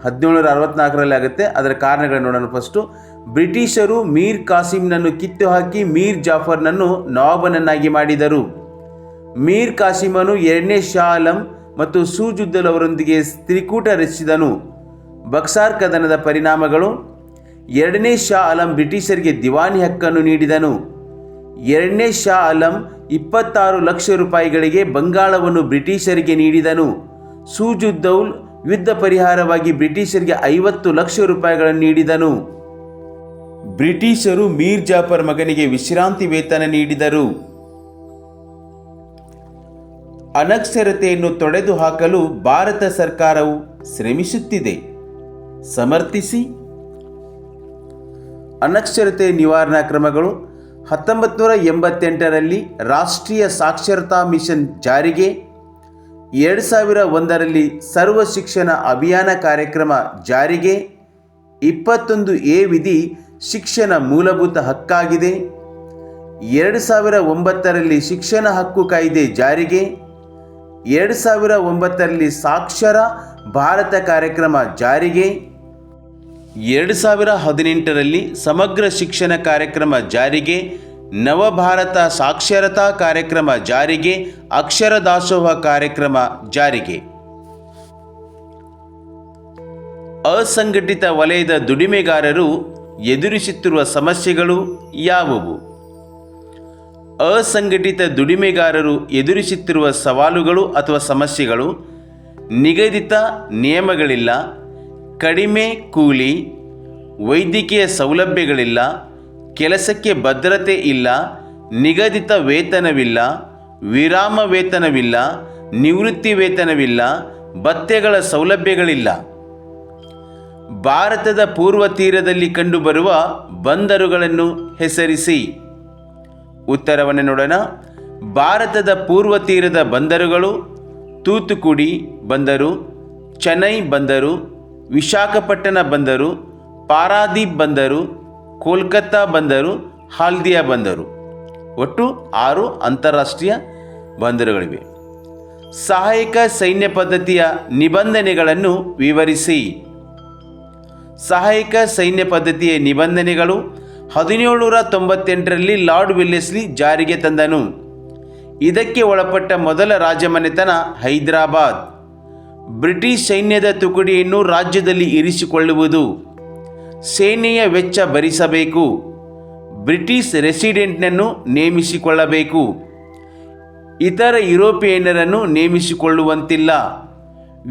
ಹದಿನೇಳುನೂರ ಅರವತ್ನಾಲ್ಕರಲ್ಲಿ ಆಗುತ್ತೆ. ಅದರ ಕಾರಣಗಳನ್ನು ನೋಡೋಣ ಫಸ್ಟು ಬ್ರಿಟಿಷರು ಮೀರ್ ಕಾಸಿಂನನ್ನು ಕಿತ್ತು ಹಾಕಿ ಮೀರ್ ಜಾಫರ್ನನ್ನು ನವಾಬನನ್ನಾಗಿ ಮಾಡಿದರು. ಮೀರ್ ಕಾಶಿಮನು ಎರಡನೇ ಶಾ ಆಲಂ ಮತ್ತು ಸೂಜುದ್ದಲ್ ಅವರೊಂದಿಗೆ ತ್ರಿಕೂಟ ರಚಿಸಿದನು. ಬಕ್ಸಾರ್ ಕದನದ ಪರಿಣಾಮಗಳು, ಎರಡನೇ ಶಾ ಆಲಂ ಬ್ರಿಟಿಷರಿಗೆ ದಿವಾನಿ ಹಕ್ಕನ್ನು ನೀಡಿದನು. ಎರಡನೇ ಶಾ ಆಲಂ ಇಪ್ಪತ್ತಾರು ಲಕ್ಷ ರೂಪಾಯಿಗಳಿಗೆ ಬಂಗಾಳವನ್ನು ಬ್ರಿಟಿಷರಿಗೆ ನೀಡಿದನು. ಸೂಜುದ್ದೌಲ್ ಯುದ್ಧ ಪರಿಹಾರವಾಗಿ ಬ್ರಿಟಿಷರಿಗೆ ಐವತ್ತು ಲಕ್ಷ ರೂಪಾಯಿಗಳನ್ನು ನೀಡಿದನು. ಬ್ರಿಟಿಷರು ಮೀರ್ ಜಾಫರ್ ಮಗನಿಗೆ ವಿಶ್ರಾಂತಿ ವೇತನ ನೀಡಿದರು. ಅನಕ್ಷರತೆಯನ್ನು ತೊಡೆದು ಹಾಕಲು ಭಾರತ ಸರ್ಕಾರವು ಶ್ರಮಿಸುತ್ತಿದೆ. ಸಮರ್ಥಿಸಿ. ಅನಕ್ಷರತೆ ನಿವಾರಣಾ ಕ್ರಮಗಳು ಹತ್ತೊಂಬತ್ತು ನೂರ ಎಂಬತ್ತೆಂಟರಲ್ಲಿ ರಾಷ್ಟ್ರೀಯ ಸಾಕ್ಷರತಾ ಮಿಷನ್ ಜಾರಿಗೆ, ಎರಡು ಸಾವಿರ ಒಂದರಲ್ಲಿ ಸರ್ವ ಶಿಕ್ಷಣ ಅಭಿಯಾನ ಕಾರ್ಯಕ್ರಮ ಜಾರಿಗೆ, ಇಪ್ಪತ್ತೊಂದು ಎ ವಿಧಿ ಶಿಕ್ಷಣ ಮೂಲಭೂತ ಹಕ್ಕಾಗಿದೆ, ಎರಡು ಸಾವಿರ ಒಂಬತ್ತರಲ್ಲಿ ಶಿಕ್ಷಣ ಹಕ್ಕು ಕಾಯ್ದೆ ಜಾರಿಗೆ ಎರಡು ಸಾವಿರ ಒಂಬತ್ತರಲ್ಲಿ ಸಾಕ್ಷರ ಭಾರತ ಕಾರ್ಯಕ್ರಮ ಜಾರಿಗೆ. ಎರಡು ಸಾವಿರ ಹದಿನೆಂಟರಲ್ಲಿ ಸಮಗ್ರ ಶಿಕ್ಷಣ ಕಾರ್ಯಕ್ರಮ ಜಾರಿಗೆ. ನವಭಾರತ ಸಾಕ್ಷರತಾ ಕಾರ್ಯಕ್ರಮ ಜಾರಿಗೆ. ಅಕ್ಷರ ದಾಸೋಹ ಕಾರ್ಯಕ್ರಮ ಜಾರಿಗೆ. ಅಸಂಘಟಿತ ವಲಯದ ದುಡಿಮೆಗಾರರು ಎದುರಿಸುತ್ತಿರುವ ಸಮಸ್ಯೆಗಳು ಯಾವುವು? ಅಸಂಘಟಿತ ದುಡಿಮೆಗಾರರು ಎದುರಿಸುತ್ತಿರುವ ಸವಾಲುಗಳು ಅಥವಾ ಸಮಸ್ಯೆಗಳು, ನಿಗದಿತ ನಿಯಮಗಳಿಲ್ಲ, ಕಡಿಮೆ ಕೂಲಿ, ವೈದ್ಯಕೀಯ ಸೌಲಭ್ಯಗಳಿಲ್ಲ, ಕೆಲಸಕ್ಕೆ ಭದ್ರತೆ ಇಲ್ಲ, ನಿಗದಿತ ವೇತನವಿಲ್ಲ, ವಿರಾಮ ವೇತನವಿಲ್ಲ, ನಿವೃತ್ತಿ ವೇತನವಿಲ್ಲ, ಭತ್ಯೆಗಳ ಸೌಲಭ್ಯಗಳಿಲ್ಲ. ಭಾರತದ ಪೂರ್ವ ತೀರದಲ್ಲಿ ಕಂಡುಬರುವ ಬಂದರುಗಳನ್ನು ಹೆಸರಿಸಿ. ಉತ್ತರವನ್ನು ನೋಡೋಣ. ಭಾರತದ ಪೂರ್ವ ತೀರದ ಬಂದರುಗಳು ತೂತುಕುಡಿ ಬಂದರು, ಚೆನ್ನೈ ಬಂದರು, ವಿಶಾಖಪಟ್ಟಣ ಬಂದರು, ಪಾರಾದೀಪ್ ಬಂದರು, ಕೋಲ್ಕತ್ತಾ ಬಂದರು, ಹಾಲ್ದಿಯಾ ಬಂದರು. ಒಟ್ಟು ಆರು ಅಂತಾರಾಷ್ಟ್ರೀಯ ಬಂದರುಗಳಿವೆ. ಸಹಾಯಕ ಸೈನ್ಯ ಪದ್ಧತಿಯ ನಿಬಂಧನೆಗಳನ್ನು ವಿವರಿಸಿ. ಸಹಾಯಕ ಸೈನ್ಯ ಪದ್ಧತಿಯ ನಿಬಂಧನೆಗಳು ಹದಿನೇಳುನೂರ ತೊಂಬತ್ತೆಂಟರಲ್ಲಿ ಲಾರ್ಡ್ ವಿಲ್ಲೆಸ್ಲಿ ಜಾರಿಗೆ ತಂದನು. ಇದಕ್ಕೆ ಒಳಪಟ್ಟ ಮೊದಲ ರಾಜಮನೆತನ ಹೈದರಾಬಾದ್. ಬ್ರಿಟಿಷ್ ಸೈನ್ಯದ ತುಕಡಿಯನ್ನು ರಾಜ್ಯದಲ್ಲಿ ಇರಿಸಿಕೊಳ್ಳುವುದು. ಸೇನೆಯ ವೆಚ್ಚ ಭರಿಸಬೇಕು. ಬ್ರಿಟಿಷ್ ರೆಸಿಡೆಂಟ್ನನ್ನು ನೇಮಿಸಿಕೊಳ್ಳಬೇಕು. ಇತರ ಯುರೋಪಿಯನ್ನರನ್ನು ನೇಮಿಸಿಕೊಳ್ಳುವಂತಿಲ್ಲ.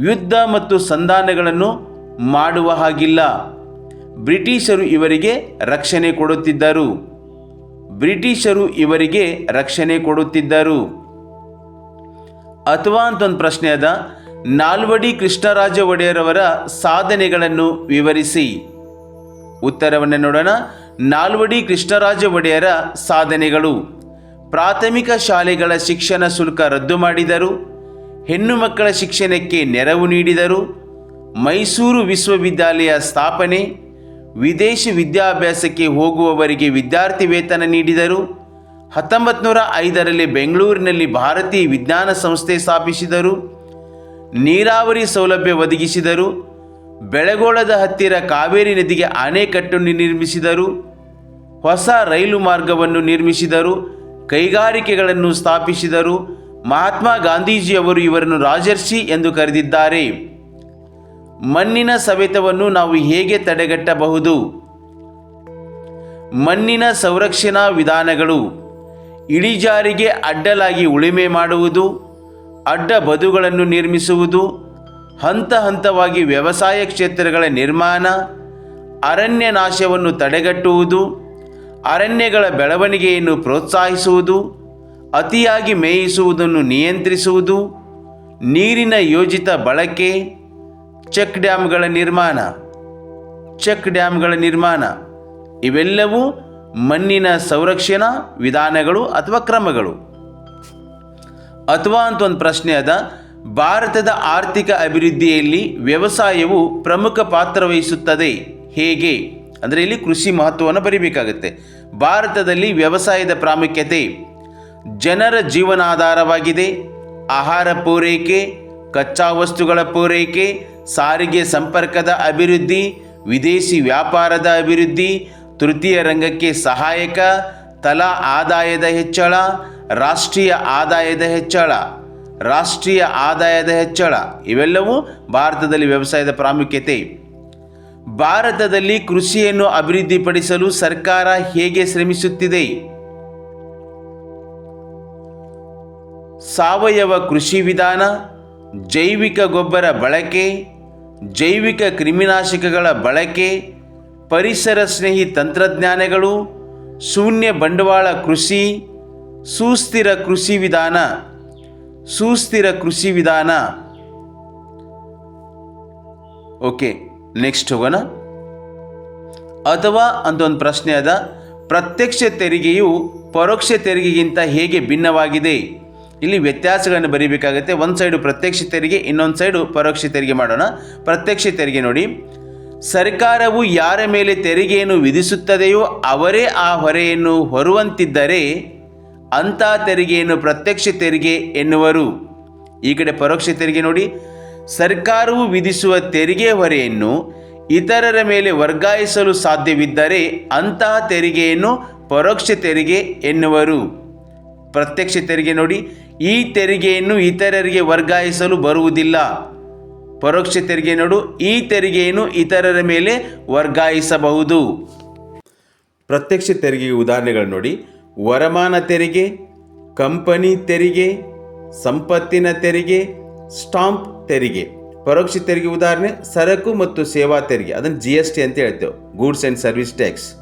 ಯುದ್ಧ ಮತ್ತು ಸಂಧಾನಗಳನ್ನು ಮಾಡುವ ಹಾಗಿಲ್ಲ. ಬ್ರಿಟಿಷರು ಇವರಿಗೆ ರಕ್ಷಣೆ ಕೊಡುತ್ತಿದ್ದರು. ಬ್ರಿಟಿಷರು ಇವರಿಗೆ ರಕ್ಷಣೆ ಕೊಡುತ್ತಿದ್ದರು. ಅಥವಾ ಅಂತ ಒಂದು ಪ್ರಶ್ನೆ ಅದ ನಾಲ್ವಡಿ ಕೃಷ್ಣರಾಜ ಒಡೆಯರವರ ಸಾಧನೆಗಳನ್ನು ವಿವರಿಸಿ. ಉತ್ತರವನ್ನು ನೋಡೋಣ. ನಾಲ್ವಡಿ ಕೃಷ್ಣರಾಜ ಒಡೆಯರ ಸಾಧನೆಗಳು. ಪ್ರಾಥಮಿಕ ಶಾಲೆಗಳ ಶಿಕ್ಷಣ ಶುಲ್ಕ ರದ್ದು ಮಾಡಿದರು. ಹೆಣ್ಣು ಮಕ್ಕಳ ಶಿಕ್ಷಣಕ್ಕೆ ನೆರವು ನೀಡಿದರು. ಮೈಸೂರು ವಿಶ್ವವಿದ್ಯಾಲಯ ಸ್ಥಾಪನೆ. ವಿದೇಶಿ ವಿದ್ಯಾಭ್ಯಾಸಕ್ಕೆ ಹೋಗುವವರಿಗೆ ವಿದ್ಯಾರ್ಥಿ ವೇತನ ನೀಡಿದರು. ಹತ್ತೊಂಬತ್ತು ನೂರ ಐದರಲ್ಲಿ ಬೆಂಗಳೂರಿನಲ್ಲಿ ಭಾರತೀಯ ವಿಜ್ಞಾನ ಸಂಸ್ಥೆ ಸ್ಥಾಪಿಸಿದರು. ನೀರಾವರಿ ಸೌಲಭ್ಯ ಒದಗಿಸಿದರು. ಬೆಳಗೋಳದ ಹತ್ತಿರ ಕಾವೇರಿ ನದಿಗೆ ಅಣೆಕಟ್ಟು ನಿರ್ಮಿಸಿದರು. ಹೊಸ ರೈಲು ಮಾರ್ಗವನ್ನು ನಿರ್ಮಿಸಿದರು. ಕೈಗಾರಿಕೆಗಳನ್ನು ಸ್ಥಾಪಿಸಿದರು. ಮಹಾತ್ಮ ಗಾಂಧೀಜಿಯವರು ಇವರನ್ನು ರಾಜರ್ಷಿ ಎಂದು ಕರೆದಿದ್ದಾರೆ. ಮಣ್ಣಿನ ಸವೆತವನ್ನು ನಾವು ಹೇಗೆ ತಡೆಗಟ್ಟಬಹುದು? ಮಣ್ಣಿನ ಸಂರಕ್ಷಣಾ ವಿಧಾನಗಳು ಇಳಿಜಾರಿಗೆ ಅಡ್ಡಲಾಗಿ ಉಳುಮೆ ಮಾಡುವುದು, ಅಡ್ಡ ಬದುಗಳನ್ನು ನಿರ್ಮಿಸುವುದು, ಹಂತ ಹಂತವಾಗಿ ವ್ಯವಸಾಯ ಕ್ಷೇತ್ರಗಳ ನಿರ್ಮಾಣ, ಅರಣ್ಯ ನಾಶವನ್ನು ತಡೆಗಟ್ಟುವುದು, ಅರಣ್ಯಗಳ ಬೆಳವಣಿಗೆಯನ್ನು ಪ್ರೋತ್ಸಾಹಿಸುವುದು, ಅತಿಯಾಗಿ ಮೇಯಿಸುವುದನ್ನು ನಿಯಂತ್ರಿಸುವುದು, ನೀರಿನ ಯೋಜಿತ ಬಳಕೆ ಚೆಕ್ ಡ್ಯಾಮ್ಗಳ ನಿರ್ಮಾಣ, ಚೆಕ್ ಡ್ಯಾಮ್ಗಳ ನಿರ್ಮಾಣ. ಇವೆಲ್ಲವೂ ಮಣ್ಣಿನ ಸಂರಕ್ಷಣಾ ವಿಧಾನಗಳು ಅಥವಾ ಕ್ರಮಗಳು. ಅಥವಾ ಅಂತ ಒಂದು ಪ್ರಶ್ನೆ ಅದ, ಭಾರತದ ಆರ್ಥಿಕ ಅಭಿವೃದ್ಧಿಯಲ್ಲಿ ವ್ಯವಸಾಯವು ಪ್ರಮುಖ ಪಾತ್ರ ವಹಿಸುತ್ತದೆ. ಹೇಗೆ? ಅಂದರೆ ಇಲ್ಲಿ ಕೃಷಿ ಮಹತ್ವವನ್ನು ಬರೀಬೇಕಾಗುತ್ತೆ. ಭಾರತದಲ್ಲಿ ವ್ಯವಸಾಯದ ಪ್ರಾಮುಖ್ಯತೆ ಜನರ ಜೀವನಾಧಾರವಾಗಿದೆ. ಆಹಾರ ಪೂರೈಕೆ, ಕಚ್ಚಾ ವಸ್ತುಗಳ ಪೂರೈಕೆ ಸಾರಿಗೆ ಸಂಪರ್ಕದ ಅಭಿವೃದ್ಧಿ, ವಿದೇಶಿ ವ್ಯಾಪಾರದ ಅಭಿವೃದ್ಧಿ, ತೃತೀಯ ರಂಗಕ್ಕೆ ಸಹಾಯಕ, ತಲಾ ಆದಾಯದ ಹೆಚ್ಚಳ, ರಾಷ್ಟ್ರೀಯ ಆದಾಯದ ಹೆಚ್ಚಳ, ರಾಷ್ಟ್ರೀಯ ಆದಾಯದ ಹೆಚ್ಚಳ, ಇವೆಲ್ಲವೂ ಭಾರತದಲ್ಲಿ ವ್ಯವಸಾಯದ ಪ್ರಾಮುಖ್ಯತೆ. ಭಾರತದಲ್ಲಿ ಕೃಷಿಯನ್ನು ಅಭಿವೃದ್ಧಿಪಡಿಸಲು ಸರ್ಕಾರ ಹೇಗೆ ಶ್ರಮಿಸುತ್ತಿದೆ? ಸಾವಯವ ಕೃಷಿ ವಿಧಾನ, ಜೈವಿಕ ಗೊಬ್ಬರ ಬಳಕೆ ಜೈವಿಕ ಕ್ರಿಮಿನಾಶಕಗಳ ಬಳಕೆ, ಪರಿಸರ ಸ್ನೇಹಿ ತಂತ್ರಜ್ಞಾನಗಳು, ಶೂನ್ಯ ಬಂಡವಾಳ ಕೃಷಿ, ಸುಸ್ಥಿರ ಕೃಷಿ ವಿಧಾನ, ಸುಸ್ಥಿರ ಕೃಷಿ ವಿಧಾನ. ಓಕೆ, ನೆಕ್ಸ್ಟ್ ಹೋಗೋಣ. ಅಥವಾ ಅಂತ ಒಂದು ಪ್ರಶ್ನೆ ಅದ, ಪ್ರತ್ಯಕ್ಷ ತೆರಿಗೆಯು ಪರೋಕ್ಷ ತೆರಿಗೆಗಿಂತ ಹೇಗೆ ಭಿನ್ನವಾಗಿದೆ? ಇಲ್ಲಿ ವ್ಯತ್ಯಾಸಗಳನ್ನು ಬರೀಬೇಕಾಗುತ್ತೆ. ಒಂದು ಸೈಡು ಪ್ರತ್ಯಕ್ಷ ತೆರಿಗೆ ಇನ್ನೊಂದು ಸೈಡು ಪರೋಕ್ಷ ತೆರಿಗೆ ಮಾಡೋಣ. ಪ್ರತ್ಯಕ್ಷ ತೆರಿಗೆ ನೋಡಿ. ಸರ್ಕಾರವು ಯಾರ ಮೇಲೆ ತೆರಿಗೆಯನ್ನು ವಿಧಿಸುತ್ತದೆಯೋ ಅವರೇ ಆ ಹೊರೆಯನ್ನು ಹೊರುವಂತಿದ್ದರೆ ಅಂಥ ತೆರಿಗೆಯನ್ನು ಪ್ರತ್ಯಕ್ಷ ತೆರಿಗೆ ಎನ್ನುವರು. ಈ ಕಡೆ ಪರೋಕ್ಷ ತೆರಿಗೆ ನೋಡಿ. ಸರ್ಕಾರವು ವಿಧಿಸುವ ತೆರಿಗೆ ಹೊರೆಯನ್ನು ಇತರರ ಮೇಲೆ ವರ್ಗಾಯಿಸಲು ಸಾಧ್ಯವಿದ್ದರೆ ಅಂತಹ ತೆರಿಗೆಯನ್ನು ಪರೋಕ್ಷ ತೆರಿಗೆ ಎನ್ನುವರು. ಪ್ರತ್ಯಕ್ಷ ತೆರಿಗೆ ನೋಡಿ. ಈ ತೆರಿಗೆಯನ್ನು ಇತರರಿಗೆ ವರ್ಗಾಯಿಸಲು ಬರುವುದಿಲ್ಲ. ಪರೋಕ್ಷ ತೆರಿಗೆ ನೋಡು, ಈ ತೆರಿಗೆಯನ್ನು ಇತರರ ಮೇಲೆ ವರ್ಗಾಯಿಸಬಹುದು. ಪ್ರತ್ಯಕ್ಷ ತೆರಿಗೆ ಉದಾಹರಣೆಗಳು ನೋಡಿ. ವರಮಾನ ತೆರಿಗೆ, ಕಂಪನಿ ತೆರಿಗೆ, ಸಂಪತ್ತಿನ ತೆರಿಗೆ, ಸ್ಟಾಂಪ್ ತೆರಿಗೆ. ಪರೋಕ್ಷ ತೆರಿಗೆ ಉದಾಹರಣೆ, ಸರಕು ಮತ್ತು ಸೇವಾ ತೆರಿಗೆ. ಅದನ್ನು ಜಿ ಎಸ್ ಟಿ ಅಂತ ಹೇಳ್ತೇವೆ. Goods and service tax.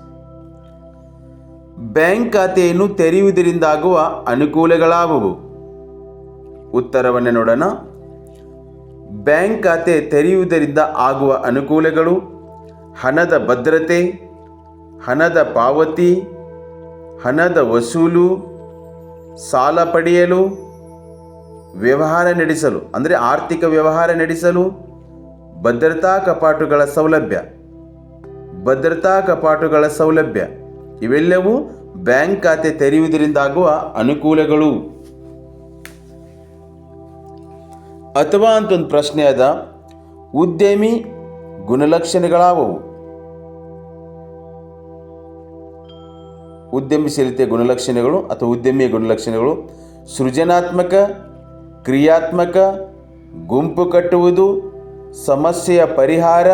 Bank ಖಾತೆಯನ್ನು ತೆರೆಯುವುದರಿಂದಾಗುವ ಅನುಕೂಲಗಳಾವುವು? ಉತ್ತರವನ್ನು ನೋಡೋಣ. ಬ್ಯಾಂಕ್ ಖಾತೆ ತೆರೆಯುವುದರಿಂದ ಆಗುವ ಅನುಕೂಲಗಳು, ಹಣದ ಭದ್ರತೆ, ಹಣದ ಪಾವತಿ, ಹಣದ ವಸೂಲು, ಸಾಲ ಪಡೆಯಲು, ವ್ಯವಹಾರ ನಡೆಸಲು, ಅಂದರೆ ಆರ್ಥಿಕ ವ್ಯವಹಾರ ನಡೆಸಲು, ಭದ್ರತಾ ಕಪಾಟುಗಳ ಸೌಲಭ್ಯ, ಭದ್ರತಾ ಕಪಾಟುಗಳ ಸೌಲಭ್ಯ, ಇವೆಲ್ಲವೂ ಬ್ಯಾಂಕ್ ಖಾತೆ ತೆರೆಯುವುದರಿಂದಾಗುವ ಅನುಕೂಲಗಳು. ಅಥವಾ ಅಂತ ಒಂದು ಪ್ರಶ್ನೆ ಅದ, ಉದ್ಯಮಿ ಗುಣಲಕ್ಷಣಗಳಾವವು? ಉದ್ಯಮಶೀಲತೆಯ ಗುಣಲಕ್ಷಣಗಳು ಅಥವಾ ಉದ್ಯಮಿಯ ಗುಣಲಕ್ಷಣಗಳು, ಸೃಜನಾತ್ಮಕ, ಕ್ರಿಯಾತ್ಮಕ, ಗುಂಪು ಕಟ್ಟುವುದು, ಸಮಸ್ಯೆಯ ಪರಿಹಾರ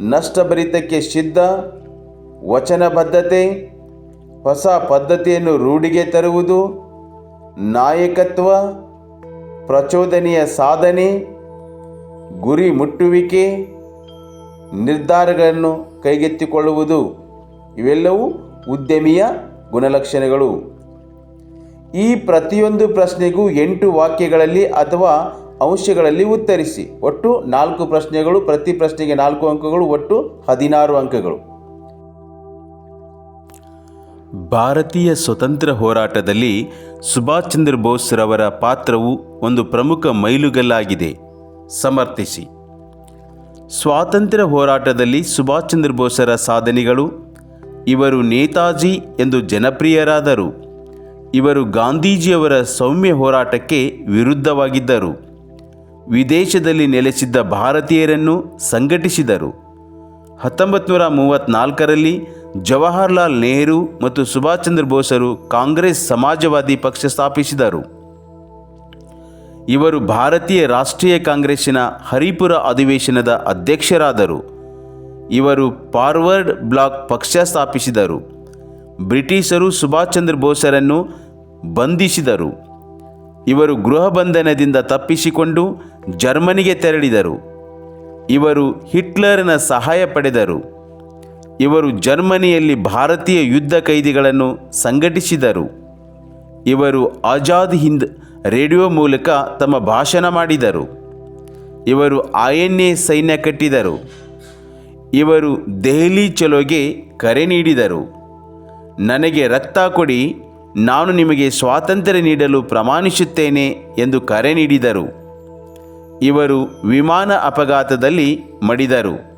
ನಷ್ಟಭರಿತಕ್ಕೆ ಸಿದ್ಧ, ವಚನಬದ್ಧತೆ, ಹೊಸ ಪದ್ಧತಿಯನ್ನು ರೂಢಿಗೆ ತರುವುದು, ನಾಯಕತ್ವ ಪ್ರಚೋದನೆಯ ಸಾಧನೆ, ಗುರಿ ಮುಟ್ಟುವಿಕೆ, ನಿರ್ಧಾರಗಳನ್ನು ಕೈಗೆತ್ತಿಕೊಳ್ಳುವುದು, ಇವೆಲ್ಲವೂ ಉದ್ಯಮಿಯ ಗುಣಲಕ್ಷಣಗಳು. ಈ ಪ್ರತಿಯೊಂದು ಪ್ರಶ್ನೆಗೂ ಎಂಟು ವಾಕ್ಯಗಳಲ್ಲಿ ಅಥವಾ ಅಂಶಗಳಲ್ಲಿ ಉತ್ತರಿಸಿ. ಒಟ್ಟು ನಾಲ್ಕು ಪ್ರಶ್ನೆಗಳು, ಪ್ರತಿ ಪ್ರಶ್ನೆಗೆ ನಾಲ್ಕು ಅಂಕಗಳು, ಒಟ್ಟು ಹದಿನಾರು ಅಂಕಗಳು. ಭಾರತೀಯ ಸ್ವತಂತ್ರ ಹೋರಾಟದಲ್ಲಿ ಸುಭಾಷ್ ಚಂದ್ರ ಬೋಸ್ ರವರ ಪಾತ್ರವು ಒಂದು ಪ್ರಮುಖ ಮೈಲುಗಲ್ಲಾಗಿದೆ. ಸಮರ್ಥಿಸಿ. ಸ್ವಾತಂತ್ರ್ಯ ಹೋರಾಟದಲ್ಲಿ ಸುಭಾಷ್ ಚಂದ್ರ ಬೋಸರ ಸಾಧನೆಗಳು, ಇವರು ನೇತಾಜಿ ಎಂದು ಜನಪ್ರಿಯರಾದರು. ಇವರು ಗಾಂಧೀಜಿಯವರ ಸೌಮ್ಯ ಹೋರಾಟಕ್ಕೆ ವಿರುದ್ಧವಾಗಿದ್ದರು. ವಿದೇಶದಲ್ಲಿ ನೆಲೆಸಿದ್ದ ಭಾರತೀಯರನ್ನು ಸಂಘಟಿಸಿದರು. ಹತ್ತೊಂಬತ್ತು ನೂರ ಮೂವತ್ತ್ನಾಲ್ಕರಲ್ಲಿ ಜವಾಹರ್ಲಾಲ್ ನೆಹರು ಮತ್ತು ಸುಭಾಷ್ ಚಂದ್ರ ಬೋಸರು ಕಾಂಗ್ರೆಸ್ ಸಮಾಜವಾದಿ ಪಕ್ಷ ಸ್ಥಾಪಿಸಿದರು. ಇವರು ಭಾರತೀಯ ರಾಷ್ಟ್ರೀಯ ಕಾಂಗ್ರೆಸ್ಸಿನ ಹರಿಪುರ ಅಧಿವೇಶನದ ಅಧ್ಯಕ್ಷರಾದರು. ಇವರು ಫಾರ್ವರ್ಡ್ ಬ್ಲಾಕ್ ಪಕ್ಷ ಸ್ಥಾಪಿಸಿದರು. ಬ್ರಿಟಿಷರು ಸುಭಾಷ್ ಚಂದ್ರ ಬೋಸರನ್ನು ಬಂಧಿಸಿದರು. ಇವರು ಗೃಹ ಬಂಧನದಿಂದ ತಪ್ಪಿಸಿಕೊಂಡು ಜರ್ಮನಿಗೆ ತೆರಳಿದರು. ಇವರು ಹಿಟ್ಲರ್ನ ಸಹಾಯ ಪಡೆದರು. ಇವರು ಜರ್ಮನಿಯಲ್ಲಿ ಭಾರತೀಯ ಯುದ್ಧ ಕೈದಿಗಳನ್ನು ಸಂಘಟಿಸಿದರು. ಇವರು ಆಜಾದ್ ಹಿಂದ್ ರೇಡಿಯೋ ಮೂಲಕ ತಮ್ಮ ಭಾಷಣ ಮಾಡಿದರು. ಇವರು ಐ ಎನ್ ಎ ಸೈನ್ಯ ಕಟ್ಟಿದರು. ಇವರು ದೆಹಲಿ ಚಲೋಗೆ ಕರೆ ನೀಡಿದರು. ನನಗೆ ರಕ್ತ ಕೊಡಿ, ನಾನು ನಿಮಗೆ ಸ್ವಾತಂತ್ರ್ಯ ನೀಡಲು ಪ್ರಮಾಣಿಸುತ್ತೇನೆ ಎಂದು ಕರೆ ನೀಡಿದರು. ಇವರು ವಿಮಾನ ಅಪಘಾತದಲ್ಲಿ ಮಡಿದರು.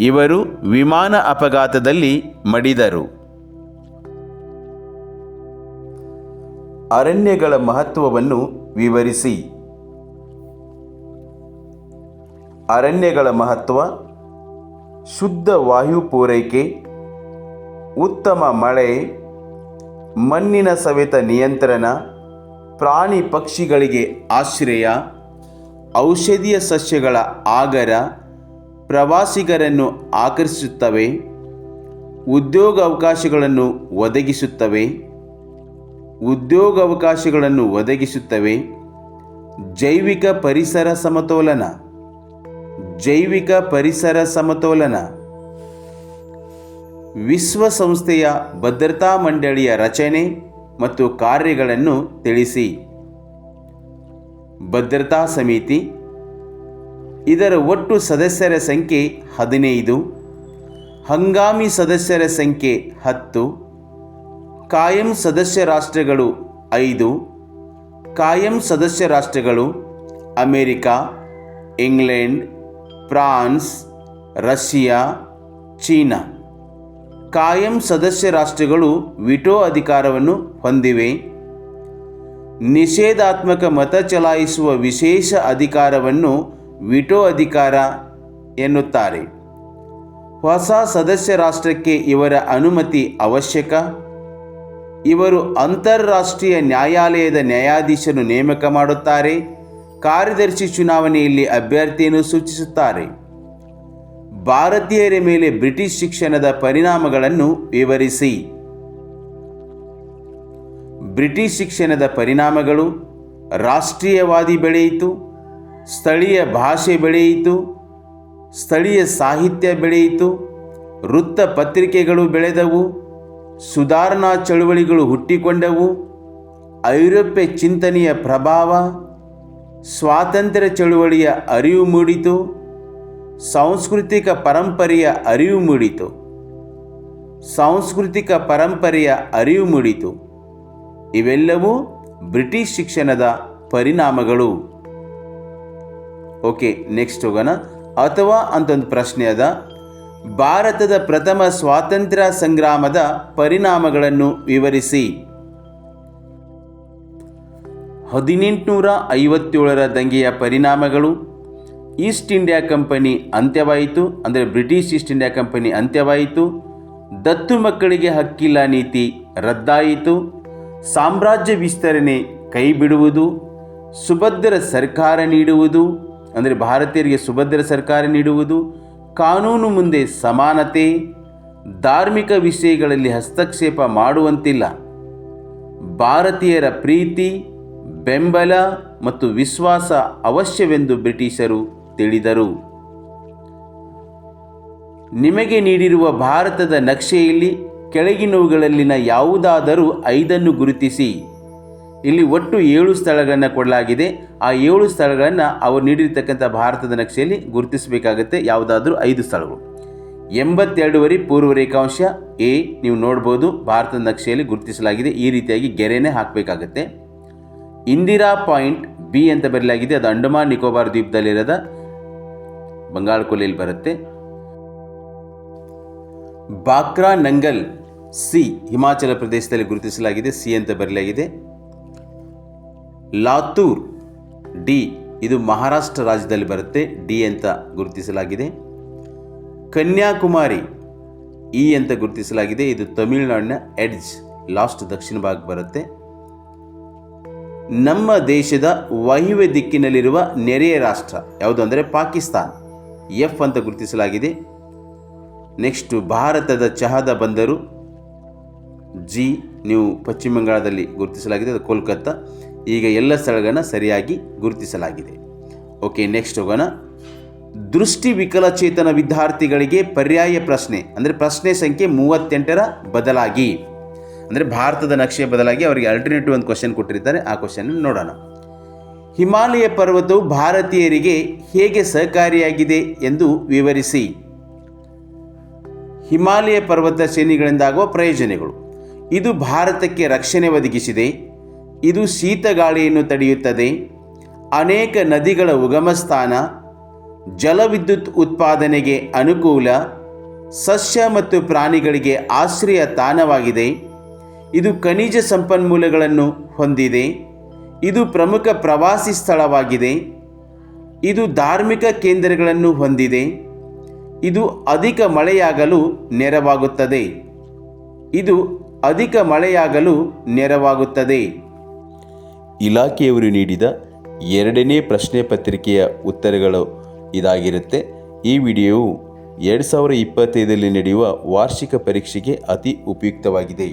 ಇವರು ವಿಮಾನ ಅಪಘಾತದಲ್ಲಿ ಮಡಿದರು. ಅರಣ್ಯಗಳ ಮಹತ್ವವನ್ನು ವಿವರಿಸಿ. ಅರಣ್ಯಗಳ ಮಹತ್ವ, ಶುದ್ಧ ವಾಯು ಪೂರೈಕೆ, ಉತ್ತಮ ಮಳೆ, ಮಣ್ಣಿನ ಸವೆತ ನಿಯಂತ್ರಣ, ಪ್ರಾಣಿ ಪಕ್ಷಿಗಳಿಗೆ ಆಶ್ರಯ ಔಷಧೀಯ ಸಸ್ಯಗಳ ಆಗರ ಪ್ರವಾಸಿಗರನ್ನು ಆಕರ್ಷಿಸುತ್ತವೆ, ಉದ್ಯೋಗಾವಕಾಶಗಳನ್ನು ಒದಗಿಸುತ್ತವೆ ಉದ್ಯೋಗಾವಕಾಶಗಳನ್ನು ಒದಗಿಸುತ್ತವೆ. ಜೈವಿಕ ಪರಿಸರ ಸಮತೋಲನ, ಜೈವಿಕ ಪರಿಸರ ಸಮತೋಲನ. ವಿಶ್ವಸಂಸ್ಥೆಯ ಭದ್ರತಾ ಮಂಡಳಿಯ ರಚನೆ ಮತ್ತು ಕಾರ್ಯಗಳನ್ನು ತಿಳಿಸಿ. ಭದ್ರತಾ ಸಮಿತಿ. ಇದರ ಒಟ್ಟು ಸದಸ್ಯರ ಸಂಖ್ಯೆ ಹದಿನೈದು. ಹಂಗಾಮಿ ಸದಸ್ಯರ ಸಂಖ್ಯೆ ಹತ್ತು. ಕಾಯಂ ಸದಸ್ಯ ರಾಷ್ಟ್ರಗಳು ಐದು. ಕಾಯಂ ಸದಸ್ಯ ರಾಷ್ಟ್ರಗಳು America, England, France, Russia, China. ಕಾಯಂ ಸದಸ್ಯ ರಾಷ್ಟ್ರಗಳು ವಿಟೋ ಅಧಿಕಾರವನ್ನು ಹೊಂದಿವೆ. ನಿಷೇಧಾತ್ಮಕ ಮತ ಚಲಾಯಿಸುವ ವಿಶೇಷ ಅಧಿಕಾರವನ್ನು ವಿಟೋ ಅಧಿಕಾರ ಎನ್ನುತ್ತಾರೆ. ಹೊಸ ಸದಸ್ಯ ರಾಷ್ಟ್ರಕ್ಕೆ ಇವರ ಅನುಮತಿ ಅವಶ್ಯಕ? ಇವರು ಅಂತಾರಾಷ್ಟ್ರೀಯ ನ್ಯಾಯಾಲಯದ ನ್ಯಾಯಾಧೀಶರು ನೇಮಕ ಮಾಡುತ್ತಾರೆ. ಕಾರ್ಯದರ್ಶಿ ಚುನಾವಣೆಯಲ್ಲಿ ಅಭ್ಯರ್ಥಿಯನ್ನು ಸೂಚಿಸುತ್ತಾರೆ. ಭಾರತೀಯರ ಮೇಲೆ ಬ್ರಿಟಿಷ್ ಶಿಕ್ಷಣದ ಪರಿಣಾಮಗಳನ್ನು ವಿವರಿಸಿ. ಬ್ರಿಟಿಷ್ ಶಿಕ್ಷಣದ ಪರಿಣಾಮಗಳು, ರಾಷ್ಟ್ರೀಯವಾದಿ ಬೆಳೆಯಿತು, ಸ್ಥಳೀಯ ಭಾಷೆ ಬೆಳೆಯಿತು, ಸ್ಥಳೀಯ ಸಾಹಿತ್ಯ ಬೆಳೆಯಿತು, ವೃತ್ತ ಪತ್ರಿಕೆಗಳು ಬೆಳೆದವು, ಸುಧಾರಣಾ ಚಳುವಳಿಗಳು ಹುಟ್ಟಿಕೊಂಡವು, ಐರೋಪ್ಯ ಚಿಂತನೆಯ ಪ್ರಭಾವ, ಸ್ವಾತಂತ್ರ್ಯ ಚಳುವಳಿಯ ಅರಿವು ಮೂಡಿತು, ಸಾಂಸ್ಕೃತಿಕ ಪರಂಪರೆಯ ಅರಿವು ಮೂಡಿತು. ಸಾಂಸ್ಕೃತಿಕ ಪರಂಪರೆಯ ಅರಿವು ಮೂಡಿತು. ಇವೆಲ್ಲವೂ ಬ್ರಿಟಿಷ್ ಶಿಕ್ಷಣದ ಪರಿಣಾಮಗಳು. ಓಕೆ, ನೆಕ್ಸ್ಟ್ ಹೋಗೋಣ. ಅಥವಾ ಅಂತ ಒಂದು ಪ್ರಶ್ನೆ ಅದ. ಭಾರತದ ಪ್ರಥಮ ಸ್ವಾತಂತ್ರ್ಯ ಸಂಗ್ರಾಮದ ಪರಿಣಾಮಗಳನ್ನು ವಿವರಿಸಿ. ಹದಿನೆಂಟುನೂರ ಐವತ್ತೇಳರ ದಂಗೆಯ ಪರಿಣಾಮಗಳು. ಈಸ್ಟ್ ಇಂಡಿಯಾ ಕಂಪನಿ ಅಂತ್ಯವಾಯಿತು, ಅಂದರೆ ಬ್ರಿಟಿಷ್ ಈಸ್ಟ್ ಇಂಡಿಯಾ ಕಂಪನಿ ಅಂತ್ಯವಾಯಿತು. ದತ್ತು ಮಕ್ಕಳಿಗೆ ಹಕ್ಕಿಲ್ಲ ನೀತಿ ರದ್ದಾಯಿತು. ಸಾಮ್ರಾಜ್ಯ ವಿಸ್ತರಣೆ ಕೈಬಿಡುವುದು, ಸುಭದ್ರ ಸರ್ಕಾರ ನೀಡುವುದು, ಅಂದರೆ ಭಾರತೀಯರಿಗೆ ಸುಭದ್ರ ಸರ್ಕಾರ ನೀಡುವುದು, ಕಾನೂನು ಮುಂದೆ ಸಮಾನತೆ, ಧಾರ್ಮಿಕ ವಿಷಯಗಳಲ್ಲಿ ಹಸ್ತಕ್ಷೇಪ ಮಾಡುವಂತಿಲ್ಲ. ಭಾರತೀಯರ ಪ್ರೀತಿ, ಬೆಂಬಲ ಮತ್ತು ವಿಶ್ವಾಸ ಅವಶ್ಯವೆಂದು ಬ್ರಿಟಿಷರು ತಿಳಿದರು. ನಿಮಗೆ ನೀಡಿರುವ ಭಾರತದ ನಕ್ಷೆಯಲ್ಲಿ ಕೆಳಗಿನವುಗಳಲ್ಲಿನ ಯಾವುದಾದರೂ ಐದನ್ನು ಗುರುತಿಸಿ. ಇಲ್ಲಿ ಒಟ್ಟು ಏಳು ಸ್ಥಳಗಳನ್ನು ಕೊಡಲಾಗಿದೆ. ಆ ಏಳು ಸ್ಥಳಗಳನ್ನು ಅವರು ನೀಡಿರ್ತಕ್ಕಂಥ ಭಾರತದ ನಕ್ಷೆಯಲ್ಲಿ ಗುರುತಿಸಬೇಕಾಗುತ್ತೆ. ಯಾವುದಾದರೂ ಐದು ಸ್ಥಳಗಳು. ಎಂಬತ್ತೆರಡುವರೆ ಪೂರ್ವ ರೇಖಾಂಶ ಎ ನೀವು ನೋಡ್ಬೋದು. ಭಾರತದ ನಕ್ಷೆಯಲ್ಲಿ ಗುರುತಿಸಲಾಗಿದೆ. ಈ ರೀತಿಯಾಗಿ ಗೆರೆನೇ ಹಾಕಬೇಕಾಗತ್ತೆ. ಇಂದಿರಾ ಪಾಯಿಂಟ್ ಬಿ ಅಂತ ಬರಲಾಗಿದೆ ಅದು ಅಂಡಮಾನ್ ನಿಕೋಬಾರ್ ದ್ವೀಪದಲ್ಲಿರದ ಬಂಗಾಳ ಕೊಲ್ಲಿಯಲ್ಲಿ ಬರುತ್ತೆ. ಬಾಕ್ರಾ ನಂಗಲ್ ಸಿ, ಹಿಮಾಚಲ ಪ್ರದೇಶದಲ್ಲಿ ಗುರುತಿಸಲಾಗಿದೆ, ಸಿ ಅಂತ ಬರಲಾಗಿದೆ ಲಾತೂರ್, ಡಿ, ಇದು ಮಹಾರಾಷ್ಟ್ರ ರಾಜ್ಯದಲ್ಲಿ ಬರುತ್ತೆ, ಡಿ ಅಂತ ಗುರುತಿಸಲಾಗಿದೆ. ಕನ್ಯಾಕುಮಾರಿ, ಇ ಅಂತ ಗುರುತಿಸಲಾಗಿದೆ, ಇದು ತಮಿಳುನಾಡಿನ ಎಡ್ಜ್, ಲಾಸ್ಟ್ ದಕ್ಷಿಣ ಭಾಗ ಬರುತ್ತೆ. ನಮ್ಮ ದೇಶದ ವಾಯುವ್ಯ ದಿಕ್ಕಿನಲ್ಲಿರುವ ನೆರೆಯ ರಾಷ್ಟ್ರ, ಯಾವುದು ಅಂದರೆ ಪಾಕಿಸ್ತಾನ್, ಎಫ್ ಅಂತ ಗುರುತಿಸಲಾಗಿದೆ. ನೆಕ್ಸ್ಟು, ಭಾರತದ ಚಹಾದ ಬಂದರು ಜಿ ನೀವು ಪಶ್ಚಿಮ ಬಂಗಾಳದಲ್ಲಿ ಗುರುತಿಸಲಾಗಿದೆ, ಅದು ಕೋಲ್ಕತ್ತಾ. ಈಗ ಎಲ್ಲ ಸ್ಥಳಗಳನ್ನು ಸರಿಯಾಗಿ ಗುರುತಿಸಲಾಗಿದೆ. ಓಕೆ ನೆಕ್ಸ್ಟ್ ಹೋಗೋಣ. ದೃಷ್ಟಿ ವಿಕಲಚೇತನ ವಿದ್ಯಾರ್ಥಿಗಳಿಗೆ ಪರ್ಯಾಯ ಪ್ರಶ್ನೆ, ಅಂದರೆ ಪ್ರಶ್ನೆ ಸಂಖ್ಯೆ ಮೂವತ್ತೆಂಟರ ಬದಲಾಗಿ. ಅಂದರೆ ಭಾರತದ ನಕ್ಷೆ ಬದಲಾಗಿ ಅವರಿಗೆ ಅಲ್ಟರ್ನೇಟಿವ್ ಒಂದು ಕ್ವಶನ್ ಕೊಟ್ಟಿರ್ತಾರೆ, ಆ ಕ್ವಶನ್ ನೋಡೋಣ. ಹಿಮಾಲಯ ಪರ್ವತವು ಭಾರತೀಯರಿಗೆ ಹೇಗೆ ಸಹಕಾರಿಯಾಗಿದೆ ಎಂದು ವಿವರಿಸಿ. ಹಿಮಾಲಯ ಪರ್ವತ ಶ್ರೇಣಿಗಳಿಂದಾಗುವ ಪ್ರಯೋಜನಗಳು. ಇದು ಭಾರತಕ್ಕೆ ರಕ್ಷಣೆ ಒದಗಿಸಿದೆ. ಇದು ಶೀತಗಾಳಿಯನ್ನು ತಡೆಯುತ್ತದೆ. ಅನೇಕ ನದಿಗಳ ಉಗಮಸ್ಥಾನ, ಜಲವಿದ್ಯುತ್ ಉತ್ಪಾದನೆಗೆ ಅನುಕೂಲ, ಸಸ್ಯ ಮತ್ತು ಪ್ರಾಣಿಗಳಿಗೆ ಆಶ್ರಯ ತಾಣವಾಗಿದೆ. ಇದು ಖನಿಜ ಸಂಪನ್ಮೂಲಗಳನ್ನು ಹೊಂದಿದೆ. ಇದು ಪ್ರಮುಖ ಪ್ರವಾಸಿ ಸ್ಥಳವಾಗಿದೆ. ಇದು ಧಾರ್ಮಿಕ ಕೇಂದ್ರಗಳನ್ನು ಹೊಂದಿದೆ. ಇದು ಅಧಿಕ ಮಳೆಯಾಗಲು ನೆರವಾಗುತ್ತದೆ. ಇದು ಅಧಿಕ ಮಳೆಯಾಗಲು ನೆರವಾಗುತ್ತದೆ. ಇಲಾಖೆಯವರು ನೀಡಿದ ಎರಡನೇ ಪ್ರಶ್ನೆ ಪತ್ರಿಕೆಯ ಉತ್ತರಗಳು ಇದಾಗಿರುತ್ತೆ. ಈ ವಿಡಿಯೋವು ಎರಡು ಸಾವಿರ ಇಪ್ಪತ್ತೈದರಲ್ಲಿ ನಡೆಯುವ ವಾರ್ಷಿಕ ಪರೀಕ್ಷೆಗೆ ಅತಿ ಉಪಯುಕ್ತವಾಗಿದೆ.